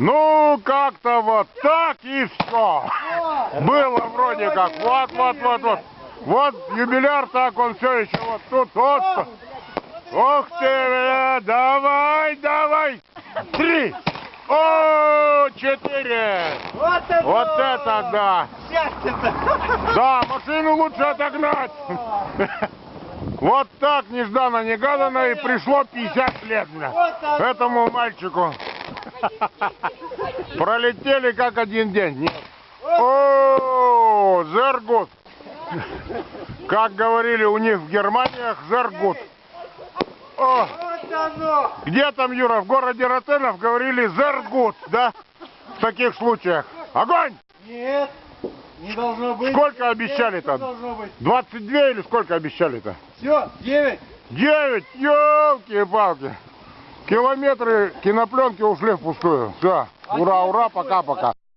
Ну, как-то вот так и все. Было вроде как. Вот, вот, вот, вот. Вот юбиляр так, он все еще вот тут. Вот. Ох ты, бля, давай, давай. Три. О, четыре. Вот это! Вот это да. Да, машину лучше отогнать. Вот так нежданно-негаданно и пришло 50 лет, бля, этому мальчику. Пролетели как один день. Нет. О, Зергут. Как говорили у них в Германиях, Зергут. О, где там, Юра, в городе Ротенов говорили Зергут, да? В таких случаях. Огонь! Нет, не должно быть. Сколько обещали-то? Не должно быть. 22 или сколько обещали-то? Все, девять. Девять, елки-палки. Километры кинопленки ушли впустую. Все, ура, ура, пока-пока.